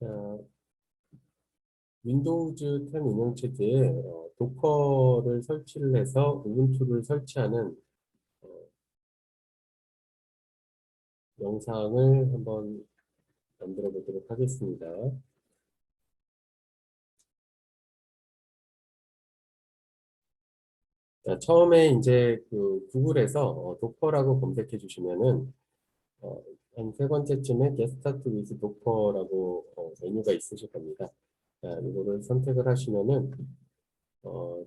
자, 윈도우즈 10 운영체제에 어, 도커를 설치를 해서 우분투를 설치하는 어, 영상을 한번 만들어 보도록 하겠습니다. 자, 처음에 이제 그 구글에서 어, 도커라고 검색해 주시면은 어, 한 세 번째쯤에 Started with Docker라고 어, 메뉴가 있으실 겁니다. 자, 이거를 선택을 하시면은 어,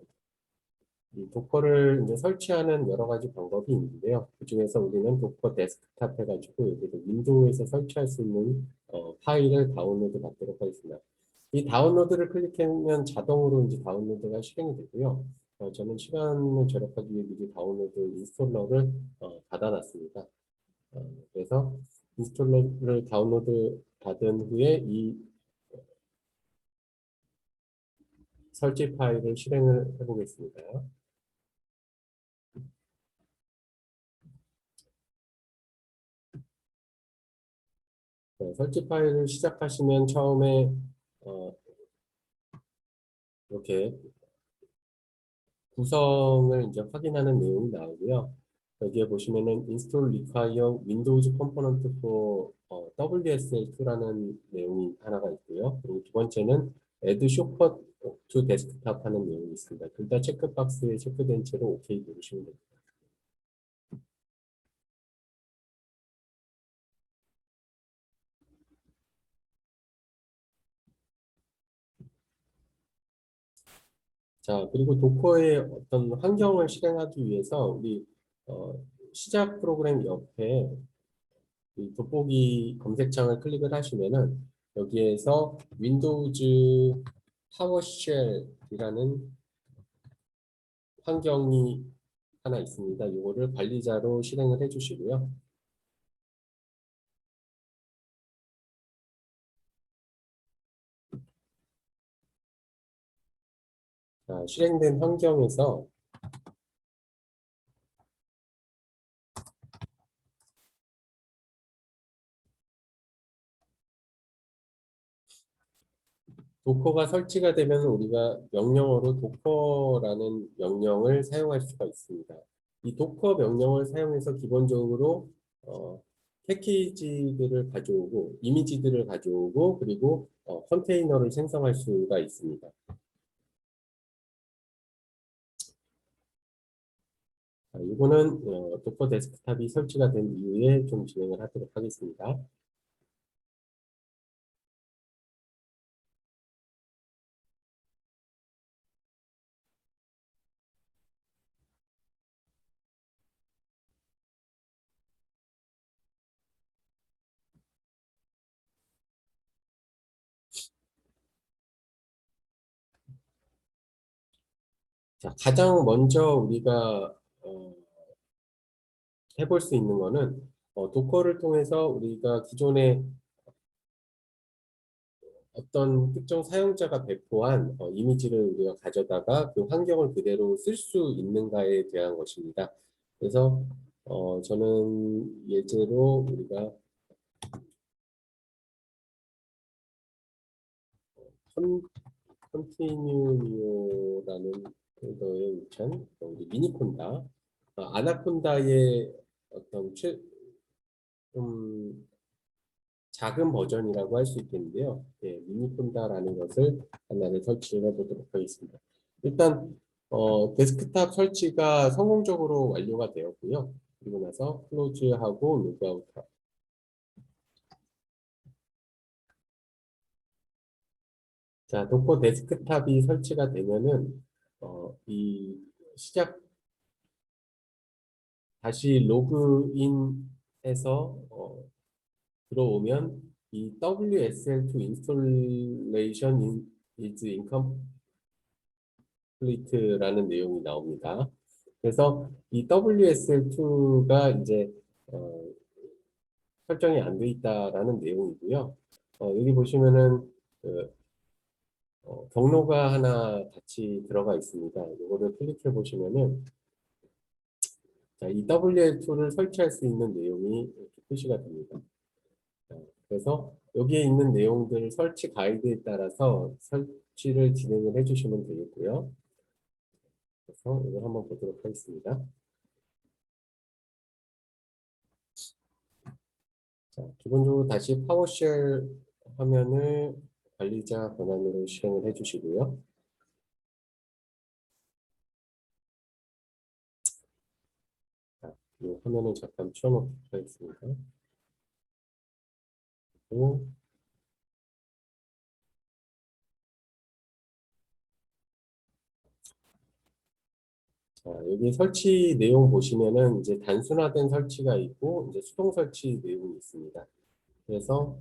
이 도커를 이제 설치하는 여러 가지 방법이 있는데요. 그 중에서 우리는 도커 데스크탑 해가지고 여기서 윈도우에서 설치할 수 있는 어, 파일을 다운로드 받도록 하겠습니다. 이 다운로드를 클릭하면 자동으로 이제 다운로드가 실행이 되고요. 어, 저는 시간을 절약하기 위해 미리 다운로드 인스톨러를 어, 받아놨습니다. 어, 그래서 인스톨러를 다운로드 받은 후에 이 설치 파일을 실행을 해보겠습니다. 네, 설치 파일을 시작하시면 처음에 어, 이렇게 구성을 이제 확인하는 내용이 나오고요. 여기에 보시면은 install require Windows component for 어, WSL2라는 내용이 하나가 있고요. 그리고 두 번째는 add shopper to desktop 하는 내용이 있습니다. 둘 다 체크박스에 체크된 채로 OK 누르시면 됩니다. 자, 그리고 도커의 어떤 환경을 실행하기 위해서 우리 어, 시작 프로그램 옆에 이 돋보기 검색창을 클릭을 하시면은 여기에서 윈도우즈 파워쉘이라는 환경이 하나 있습니다. 이거를 관리자로 실행을 해주시고요. 자, 실행된 환경에서 도커가 설치가 되면 우리가 명령어로 도커라는 명령을 사용할 수가 있습니다. 이 도커 명령을 사용해서 기본적으로 어, 패키지들을 가져오고 이미지들을 가져오고 그리고 어, 컨테이너를 생성할 수가 있습니다. 자, 이거는 어, 도커 데스크탑이 설치가 된 이후에 좀 진행을 하도록 하겠습니다. 자, 가장 먼저 우리가 어, 해볼 수 있는 거는 어, 도커를 통해서 우리가 기존에 어떤 특정 사용자가 배포한 어, 이미지를 우리가 가져다가 그 환경을 그대로 쓸 수 있는가에 대한 것입니다. 그래서 어, 저는 예제로 우리가 컨, 컨티뉴라는 폴더에 위치한 우리 미니콘다, 어, 아나콘다의 어떤 최, 좀 작은 버전이라고 할 수 있겠는데요. 예, 미니콘다라는 것을 하나를 설치해 보도록 하겠습니다. 일단 어, 데스크탑 설치가 성공적으로 완료가 되었고요. 그리고 나서 클로즈하고 로그아웃 자, 도커 데스크탑이 설치가 되면은 어, 이 시작 다시 로그인해서 어, 들어오면 이 WSL2 installation is incomplete라는 내용이 나옵니다. 그래서 이 WSL2가 이제 어, 설정이 안 돼 있다라는 내용이고요. 어, 여기 보시면은 그, 어, 경로가 하나 같이 들어가 있습니다. 이거를 클릭해 보시면은 자, 이 WL2를 설치할 수 있는 내용이 이렇게 표시가 됩니다. 자, 그래서 여기에 있는 내용들 설치 가이드에 따라서 설치를 진행을 해주시면 되겠고요. 그래서 이걸 한번 보도록 하겠습니다. 자, 기본적으로 다시 파워쉘 화면을 관리자 권한으로 실행을 해주시고요. 자, 이 화면을 잠깐 치워놓도록 하겠습니다. 그리고 자, 여기 설치 내용 보시면은 이제 단순화된 설치가 있고 이제 수동 설치 내용이 있습니다. 그래서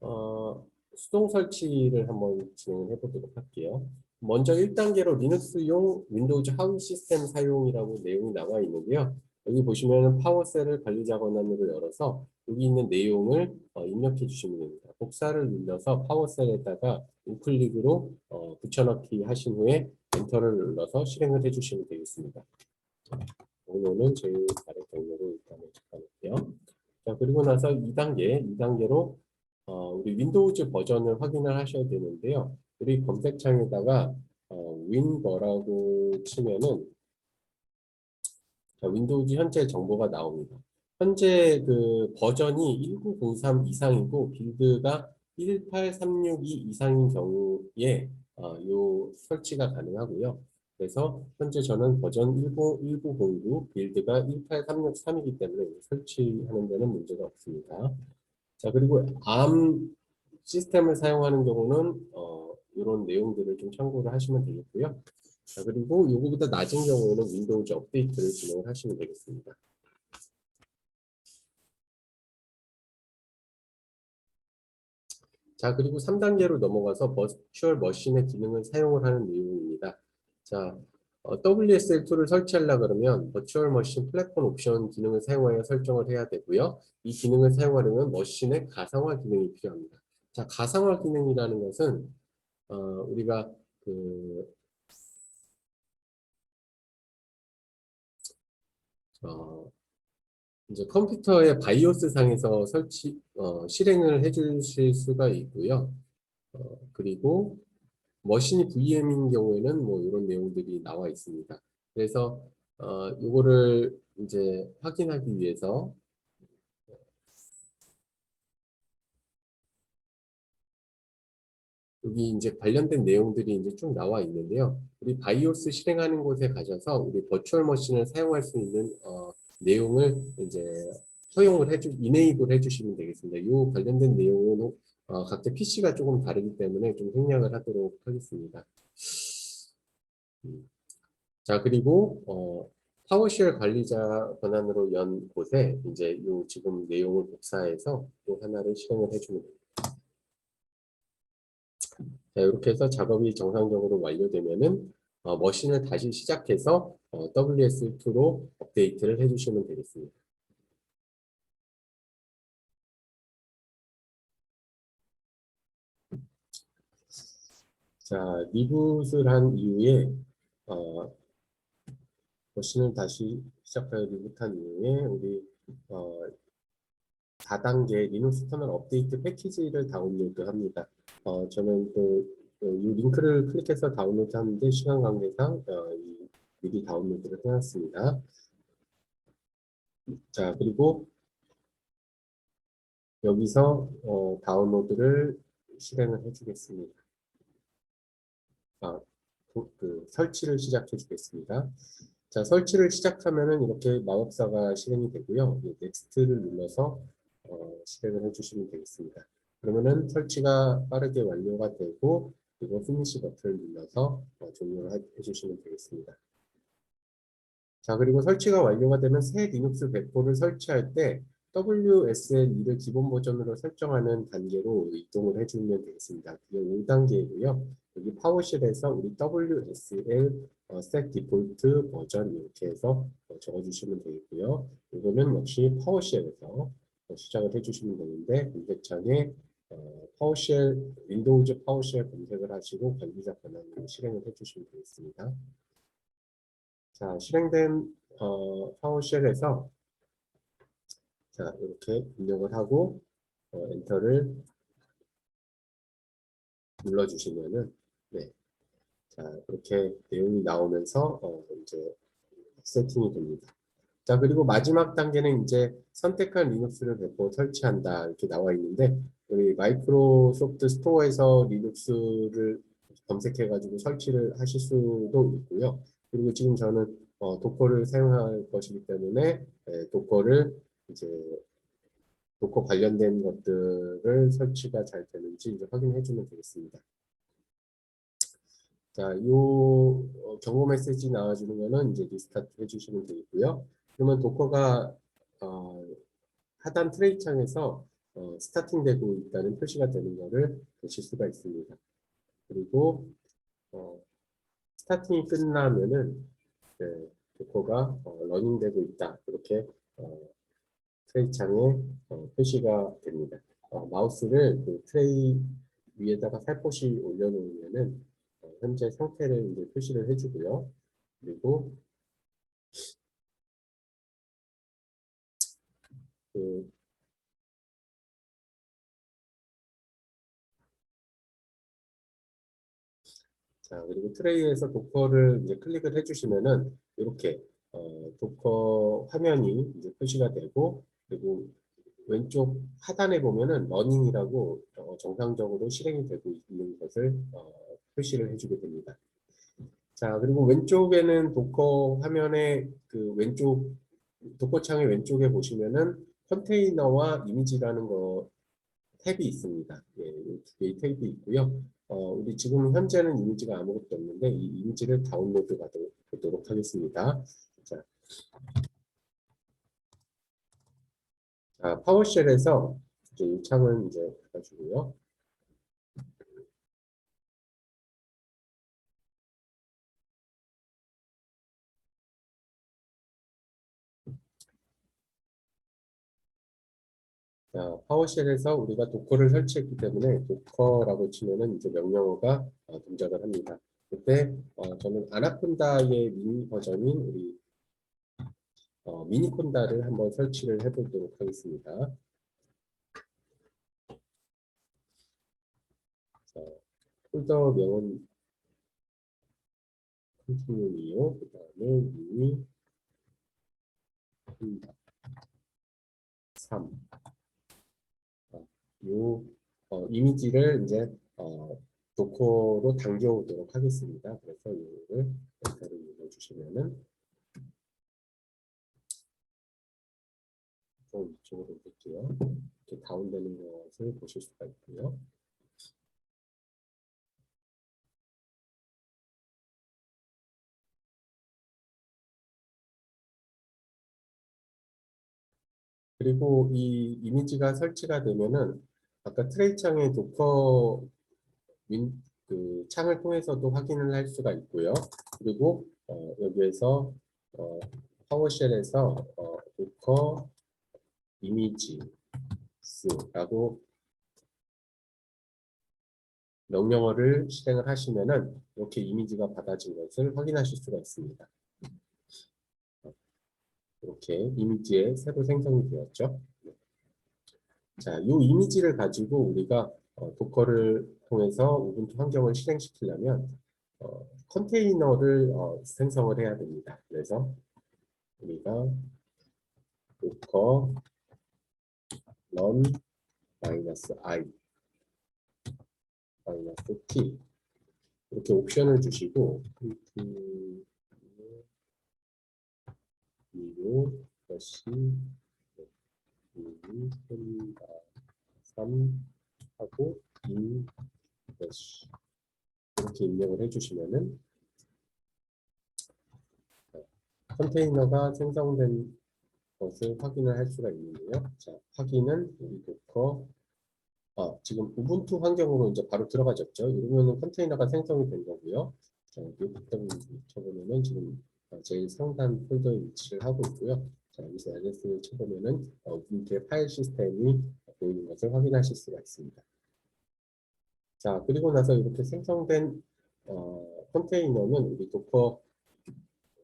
어, 수동 설치를 한번 진행을 해보도록 할게요. 먼저 1단계로 리눅스용 윈도우즈 하위 시스템 사용이라고 내용이 나와 있는데요. 여기 보시면은 파워셀을 관리자 권한으로 열어서 여기 있는 내용을 어, 입력해 주시면 됩니다. 복사를 눌러서 파워셀에다가 우클릭으로 어, 붙여넣기 하신 후에 엔터를 눌러서 실행을 해 주시면 되겠습니다. 오늘은 제일 아래 경로로 일단 잡아놓을게요. 자 그리고 나서 2단계, 2단계로 어, 우리 윈도우즈 버전을 확인을 하셔야 되는데요. 우리 검색창에다가 어, 윈버라고 치면은 자, 윈도우즈 현재 정보가 나옵니다. 현재 그 버전이 1903 이상이고 빌드가 18362 이상인 경우에 어, 요 설치가 가능하고요. 그래서 현재 저는 버전 10, 1909 빌드가 18363이기 때문에 설치하는 데는 문제가 없습니다. 자 그리고 ARM 시스템을 사용하는 경우는 어, 이런 내용들을 좀 참고를 하시면 되겠고요. 자 그리고 이거보다 낮은 경우에는 윈도우즈 업데이트를 진행을 하시면 되겠습니다. 자, 그리고 3단계로 넘어가서 버추얼 머신의 기능을 사용을 하는 내용입니다. 자, 어, WSL2를 설치하려 그러면 버추얼 머신 플랫폼 옵션 기능을 사용하여 설정을 해야 되고요. 이 기능을 사용하려면 머신의 가상화 기능이 필요합니다. 자, 가상화 기능이라는 것은 어, 우리가 그 어, 이제 컴퓨터의 바이오스 상에서 설치 어, 실행을 해주실 수가 있고요. 어, 그리고 머신이 VM인 경우에는 뭐 이런 내용들이 나와 있습니다. 그래서 어, 이거를 이제 확인하기 위해서 여기 이제 관련된 내용들이 이제 쭉 나와 있는데요. 우리 바이오스 실행하는 곳에 가셔서 우리 버추얼 머신을 사용할 수 있는 어, 내용을 이제 허용을 해주, 이네이블 해주시면 되겠습니다. 이 관련된 내용은 어, 각자 PC가 조금 다르기 때문에 좀 생략을 하도록 하겠습니다. 음. 자 그리고 어, 파워쉘 관리자 권한으로 연 곳에 이제 이 지금 내용을 복사해서 또 하나를 실행을 해주면 됩니다. 자, 이렇게 해서 작업이 정상적으로 완료되면은 어, 머신을 다시 시작해서 어, WS2로 업데이트를 해주시면 되겠습니다. 자, 리붓을 한 이후에 어, 머신을 다시 시작하여 리붓한 이후에 우리 어, 다단계 리눅스 터널 업데이트 패키지를 다운로드 합니다. 어, 저는 또 이 링크를 클릭해서 다운로드 하는데 시간 관계상 어, 이 미리 다운로드를 해놨습니다. 자 그리고 여기서 어, 다운로드를 실행을 해주겠습니다. 아, 그, 그 설치를 시작해 주겠습니다. 자 설치를 시작하면은 이렇게 마법사가 실행이 되고요. 넥스트를 눌러서 어, 실행을 해주시면 되겠습니다. 그러면은 설치가 빠르게 완료가 되고 그리고 피니시 버튼을 눌러서 어, 종료를 해주시면 되겠습니다. 자 그리고 설치가 완료가 되면 새 리눅스 배포를 설치할 때 WSL2를 기본 버전으로 설정하는 단계로 이동을 해주면 되겠습니다. 그게 5단계이고요. 여기 파워쉘에서 우리 WSL 어, set default 버전 이렇게 해서 어, 적어주시면 되겠고요. 이거는 역시 파워쉘에서 어, 시작을 해주시면 되는데 검색창에 어, 파워쉘 윈도우즈 파워쉘 검색을 하시고 관리자 권한을 실행을 해주시면 되겠습니다. 자 실행된 어, 파워쉘에서 자 이렇게 입력을 하고 어, 엔터를 눌러주시면은 네. 자, 그렇게 내용이 나오면서 어, 이제 세팅이 됩니다. 자, 그리고 마지막 단계는 이제 선택한 리눅스를 배포 설치한다 이렇게 나와 있는데 우리 마이크로소프트 스토어에서 리눅스를 검색해 가지고 설치를 하실 수도 있고요. 그리고 지금 저는 어, 도커를 사용할 것이기 때문에 예, 도커를 이제 도커 관련된 것들을 설치가 잘 되는지 이제 확인해 주면 되겠습니다. 자, 요 어, 경고 메시지 나와주는 거는 이제 리스타트 해주시면 되겠고요. 그러면 도커가 어, 하단 트레이 창에서 어, 스타팅 되고 있다는 표시가 되는 것을 보실 수가 있습니다. 그리고 어, 스타팅이 끝나면은 네, 도커가 어, 러닝되고 있다 이렇게 어, 트레이 창에 어, 표시가 됩니다. 어, 마우스를 그 트레이 위에다가 살포시 올려놓으면은 어, 현재 상태를 이제 표시를 해주고요. 그리고 그 자, 그리고 트레이에서 도커를 이제 클릭을 해주시면은 이렇게 어, 도커 화면이 이제 표시가 되고 그리고 왼쪽 하단에 보면은 러닝이라고 어, 정상적으로 실행이 되고 있는 것을 어, 표시를 해주게 됩니다. 자, 그리고 왼쪽에는 도커 화면의 그 왼쪽 도커 창의 왼쪽에 보시면은 컨테이너와 이미지라는 거 탭이 있습니다. 예, 이두 개의 탭이 있고요. 어, 우리 지금 현재는 이미지가 아무것도 없는데 이 이미지를 다운로드 받도록 하겠습니다. 자, 자 파워쉘에서 이제 이 창을 이제 가주고요. 자, 파워쉘에서 우리가 도커를 설치했기 때문에 도커라고 치면은 이제 명령어가 어, 동작을 합니다. 그때 어, 저는 아나콘다의 미니 버전인 우리 어, 미니콘다를 한번 설치를 해보도록 하겠습니다. 자, 폴더 명은 컨티뉴이요. 그 다음에 미니 콘다 3. 요 어, 이미지를 이제 어, 도커로 당겨오도록 하겠습니다. 그래서 이거를 엔터를 눌러주시면은 좀 이쪽으로 볼게요. 이렇게 다운되는 것을 보실 수가 있고요. 그리고 이 이미지가 설치가 되면은 아까 트레이 창의 도커 윈, 그 창을 통해서도 확인을 할 수가 있고요. 그리고 어, 여기에서 어, 파워쉘에서 어, 도커 이미지스라고 명령어를 실행을 하시면은 이렇게 이미지가 받아진 것을 확인하실 수가 있습니다. 이렇게 이미지에 새로 생성이 되었죠. 자, 이 이미지를 가지고 우리가 어, 도커를 통해서 우분투 환경을 실행시키려면 어, 컨테이너를 어, 생성을 해야 됩니다. 그래서 우리가 도커 run 마이너스 i 마이너스 t. 이렇게 옵션을 주시고 이로 것이 이한다. 3 하고 인 것이 이렇게 입력을 해주시면은 컨테이너가 생성된 것을 확인을 할 수가 있는데요. 자, 확인은 우리 도커 아, 지금 우분투 환경으로 이제 바로 들어가졌죠. 이러면은 컨테이너가 생성이 된 거고요. 자, 여기 쳐보면은 지금 어, 제일 상단 폴더에 위치를 하고 있고요. 자, 여기서 ls 쳐보면은 어, 우분투의 파일 시스템이 보이는 것을 확인하실 수가 있습니다. 자, 그리고 나서 이렇게 생성된 어, 컨테이너는 우리 도커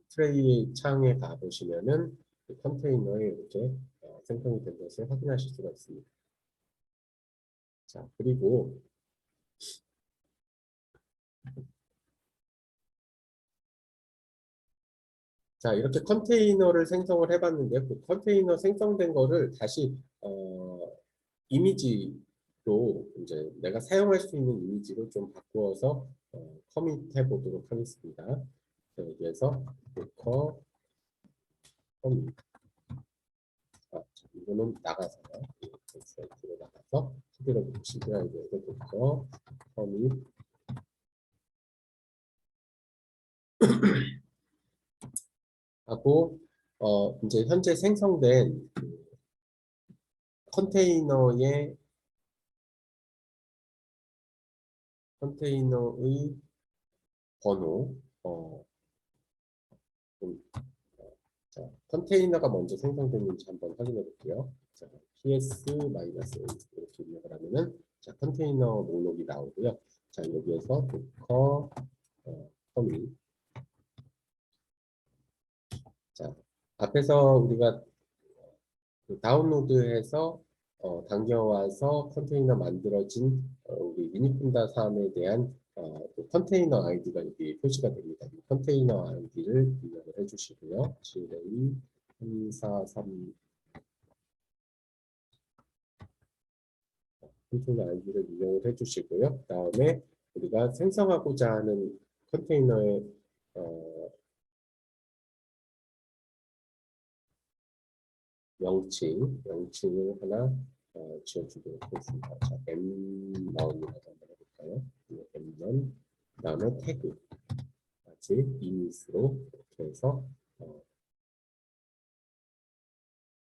트레이 창에 가보시면은 그 컨테이너에 이렇게 어, 생성이 된 것을 확인하실 수가 있습니다. 자, 그리고 자, 이렇게 컨테이너를 생성을 해봤는데 그 컨테이너 생성된 거를 다시 어, 이미지로 이제 내가 사용할 수 있는 이미지로 좀 바꾸어서 어, 커밋해 보도록 하겠습니다. 여기에서 그 로커 자, 이거는 나가서요. 사이트로 나가서, 시드라이브, 시드라이브에서 도커, 커밋, 하고 어 이제 현재 생성된 그 컨테이너의 컨테이너의 번호 어, 자, 컨테이너가 먼저 생성됐는지 한번 확인해 볼게요. 자, ps-a 이렇게 입력을 하면은 자, 컨테이너 목록이 나오고요. 자, 여기에서 도커 어, 커밋 자, 앞에서 우리가 그 다운로드해서 어, 당겨와서 컨테이너 만들어진 어, 우리 미니푼다 사암에 대한 어, 그 컨테이너 아이디가 여기 표시가 됩니다. 이 컨테이너 아이디를 입력을 해주시고요. 7A 343 컨테이너 아이디를 입력을 해주시고요. 그 다음에 우리가 생성하고자 하는 컨테이너의 어, 명칭, 명칭을 하나 어, 지어주도록 하겠습니다. 자, m런이라고 한번 해볼까요? M런, 그 다음에 태그, 까지 이미지로 이렇게 해서 어,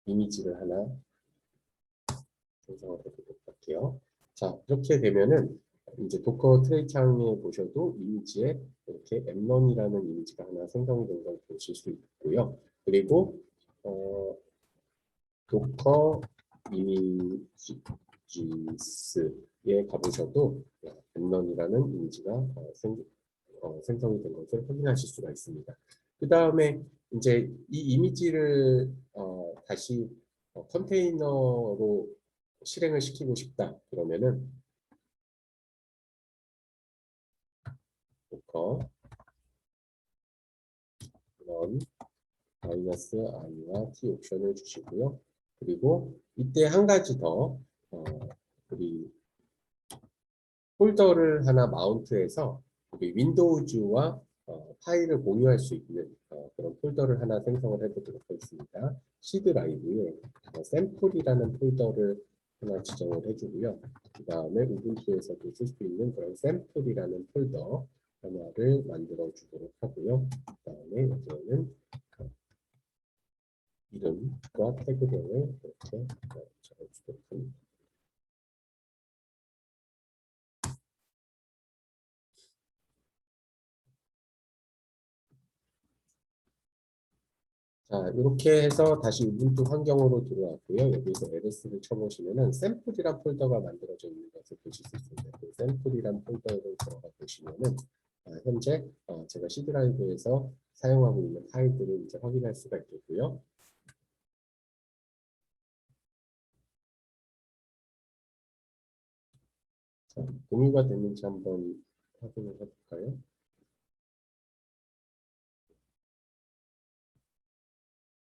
이미지를 하나 생성을 해보도록 할게요. 자, 이렇게 되면은 이제 도커 트레이 창에 보셔도 이미지에 이렇게 m런이라는 이미지가 하나 생성이 된 걸 보실 수 있고요. 그리고 어, 도커 이미지 스에 가보셔도 엠런이라는 이미지가 어, 생, 어, 생성이 된 것을 확인하실 수가 있습니다. 그 다음에 이제 이 이미지를 어, 다시 어, 컨테이너로 실행을 시키고 싶다 그러면은 도커 런 마이너스 i와 t 옵션을 주시고요. 그리고 이때 한 가지 더 어, 우리 폴더를 하나 마운트해서 우리 윈도우즈와 어, 파일을 공유할 수 있는 어, 그런 폴더를 하나 생성을 해보도록 하겠습니다. C 드라이브에 어, 샘플이라는 폴더를 하나 지정을 해주고요. 그 다음에 우분투에서도 쓸 수 있는 그런 샘플이라는 폴더 하나를 만들어 주도록 하고요. 그 다음에 여기에는 이름과 태그등을 이렇게 적어주도록 합니다. 자, 이렇게 해서 다시 우분투 환경으로 들어왔고요. 여기서 ls를 쳐보시면은 샘플이란 폴더가 만들어져 있는 것을 보실 수 있습니다. 그 샘플이란 폴더로 들어가 보시면은 아, 현재 어, 제가 C 드라이브에서 사용하고 있는 파일들을 이제 확인할 수가 있겠고요. 자, 공유가 됐는지 한번 확인을 해볼까요?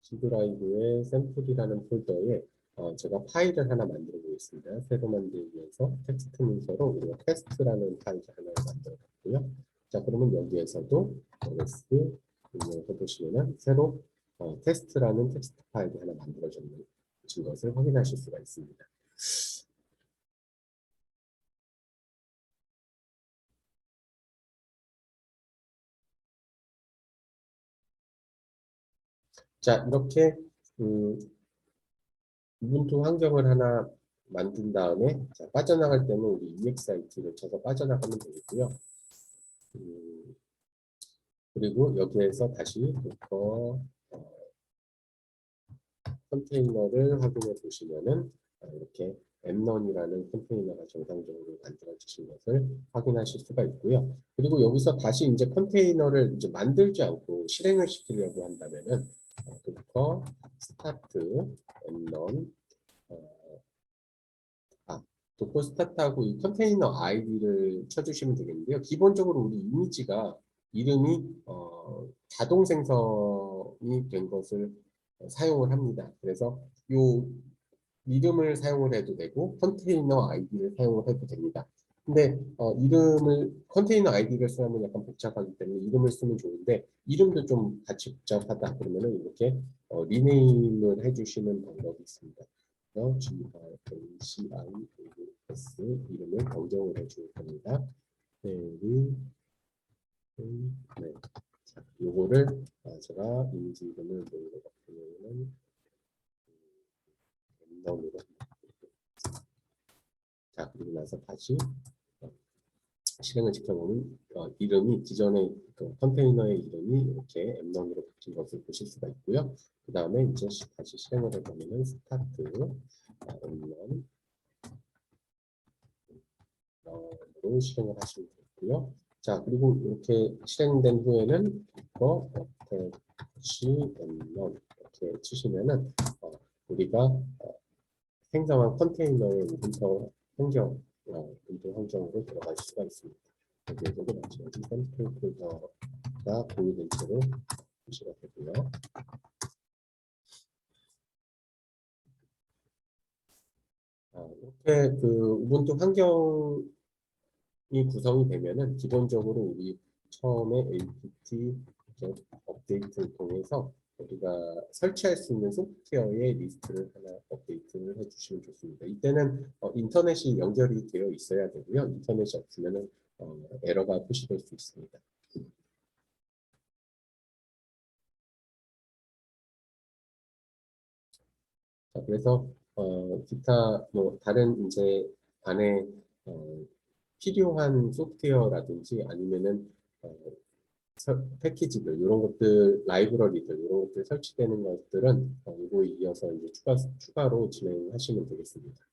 C 드라이브의 샘플이라는 폴더에 어, 제가 파일을 하나 만들어 보겠습니다. 새로 만들기 위해서 텍스트 문서로 우리가 테스트라는 파일을 하나 만들어 봤고요. 자, 그러면 여기에서도 ls 입력을 해보시면 새로 어, 테스트라는 텍스트 파일이 하나 만들어진 것을 확인하실 수가 있습니다. 자, 이렇게 음, 우분투 환경을 하나 만든 다음에 자, 빠져나갈 때는 우리 EXIT를 쳐서 빠져나가면 되겠고요. 음, 그리고 여기에서 다시 도커 어, 컨테이너를 확인해 보시면은 어, 이렇게 엠런이라는 컨테이너가 정상적으로 만들어지신 것을 확인하실 수가 있고요. 그리고 여기서 다시 이제 컨테이너를 이제 만들지 않고 실행을 시키려고 한다면은 도커 스타트 엠런 어, 아 도커 스타트하고 이 컨테이너 아이디를 쳐주시면 되겠는데요. 기본적으로 우리 이미지가 이름이 어, 자동 생성이 된 것을 어, 사용을 합니다. 그래서 요 이름을 사용을 해도 되고 컨테이너 아이디를 사용을 해도 됩니다. 근데 어, 이름을 컨테이너 아이디를 쓰면 약간 복잡하기 때문에 이름을 쓰면 좋은데 이름도 좀 같이 복잡하다 그러면은 이렇게 어, 리네임을 해주시는 방법이 있습니다. 그래서 G N C I S 이름을 변경을 해줄 겁니다. 네, 리, 음, 네. 자, 요거를 아, 제가 이미지 이름을 뭐로 바꾸냐면 랜덤으로 자 그리고 나서 다시 어, 실행을 지켜보면 어, 이름이 기존의 그 컨테이너의 이름이 이렇게 엠넌으로 바뀐 것을 보실 수가 있고요. 그 다음에 이제 시- 다시 실행을 해보면은 스타트 아, 엠넌 로 실행을 하시면 되고요. 자 그리고 이렇게 실행된 후에는 이거 어태치 엠넌 이렇게 치시면은 어, 우리가 어, 생성한 컨테이너의 윈터 환경, 어, 윈터 환경으로 들어갈 수가 있습니다. 여기에서도 마찬가지 샘플 폴더가 공유된 채로 표시가 되고요. 아, 이렇게 그 우분투 환경이 구성이 되면은 기본적으로 우리 처음에 apt 업데이트를 통해서 우리가 설치할 수 있는 소프트웨어의 리스트를 하나 업데이트를 해주시면 좋습니다. 이때는 어, 인터넷이 연결이 되어 있어야 되고요. 인터넷이 없으면 어, 에러가 표시될 수 있습니다. 자, 그래서 어, 기타 뭐 다른 이제 안에 어, 필요한 소프트웨어라든지 아니면은 어, 서- 패키지들 이런 것들 라이브러리들 이런 것들 설치되는 것들은 어, 이거 이어서 이제 추가 추가로 진행하시면 되겠습니다.